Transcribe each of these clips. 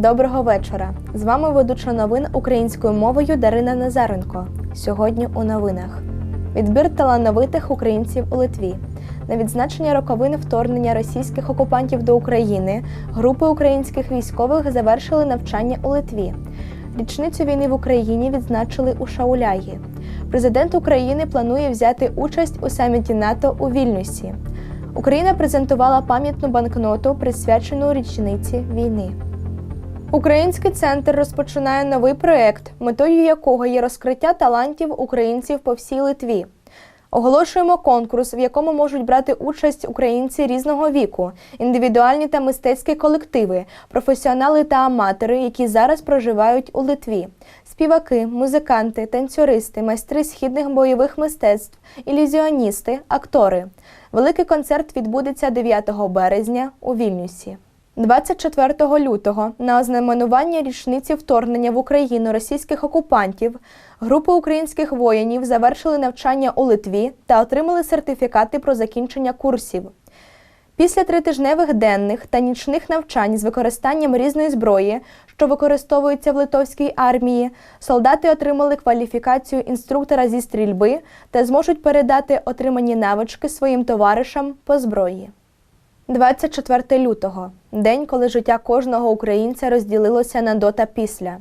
Доброго вечора. З вами ведуча новин українською мовою Дарина Назаренко. Сьогодні у новинах. Відбір талановитих українців у Литві. На відзначення роковин вторгнення російських окупантів до України групи українських військових завершили навчання у Литві. Річницю війни в Україні відзначили у Шауляї. Президент України планує взяти участь у саміті НАТО у Вільнюсі. Україна презентувала пам'ятну банкноту, присвячену річниці війни. Український центр розпочинає новий проект, метою якого є розкриття талантів українців по всій Литві. Оголошуємо конкурс, в якому можуть брати участь українці різного віку, індивідуальні та мистецькі колективи, професіонали та аматори, які зараз проживають у Литві, співаки, музиканти, танцюристи, майстри східних бойових мистецтв, ілюзіоністи, актори. Великий концерт відбудеться 9 березня у Вільнюсі. 24 лютого на ознаменування річниці вторгнення в Україну російських окупантів групи українських воїнів завершили навчання у Литві та отримали сертифікати про закінчення курсів. Після тритижневих денних та нічних навчань з використанням різної зброї, що використовується в литовській армії, солдати отримали кваліфікацію інструктора зі стрільби та зможуть передати отримані навички своїм товаришам по зброї. 24 лютого день, коли життя кожного українця розділилося на до та після.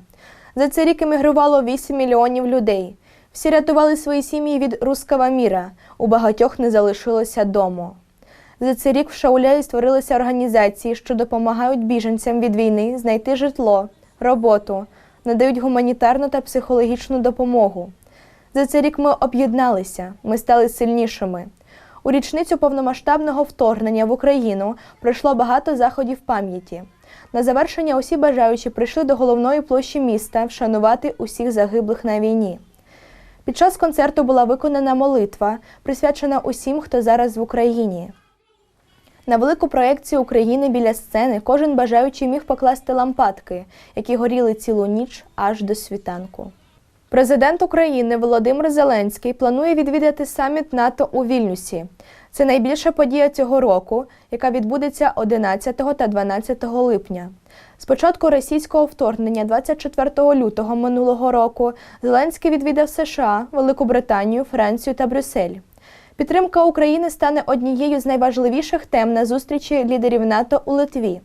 За цей рік емігрувало 8 мільйонів людей. Всі рятували свої сім'ї від руского міра, у багатьох не залишилося дому. За цей рік в Шауляї створилися організації, що допомагають біженцям від війни знайти житло, роботу, надають гуманітарну та психологічну допомогу. За цей рік ми об'єдналися, ми стали сильнішими. У річницю повномасштабного вторгнення в Україну пройшло багато заходів пам'яті. На завершення усі бажаючі прийшли до головної площі міста вшанувати усіх загиблих на війні. Під час концерту була виконана молитва, присвячена усім, хто зараз в Україні. На велику проекцію України біля сцени кожен бажаючий міг покласти лампадки, які горіли цілу ніч аж до світанку. Президент України Володимир Зеленський планує відвідати саміт НАТО у Вільнюсі. Це найбільша подія цього року, яка відбудеться 11 та 12 липня. З початку російського вторгнення 24 лютого минулого року Зеленський відвідав США, Велику Британію, Францію та Брюссель. Підтримка України стане однією з найважливіших тем на зустрічі лідерів НАТО у Литві.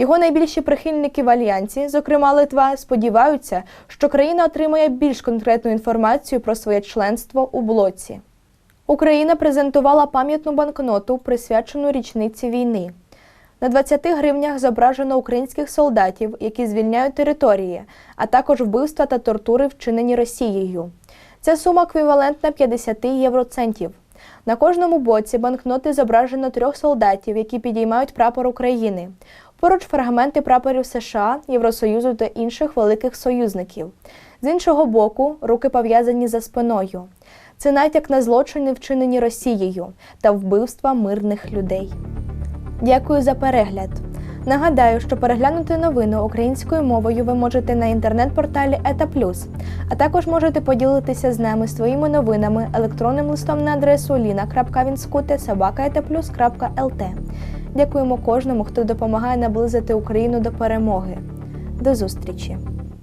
Його найбільші прихильники в альянсі, зокрема Литва, сподіваються, що країна отримає більш конкретну інформацію про своє членство у блоці. Україна презентувала пам'ятну банкноту, присвячену річниці війни. На 20 гривнях зображено українських солдатів, які звільняють території, а також вбивства та тортури, вчинені Росією. Ця сума еквівалентна 50 євроцентів. На кожному боці банкноти зображено трьох солдатів, які підіймають прапор України. Поруч фрагменти прапорів США, Євросоюзу та інших великих союзників. З іншого боку, руки пов'язані за спиною. Це натяк на злочини, вчинені Росією та вбивства мирних людей. Дякую за перегляд. Нагадаю, що переглянути новину українською мовою ви можете на інтернет-порталі ЕТА Плюс, а також можете поділитися з нами своїми новинами електронним листом на адресу lina.vinskute.sobaka.etaplus.lt. Дякуємо кожному, хто допомагає наблизити Україну до перемоги. До зустрічі!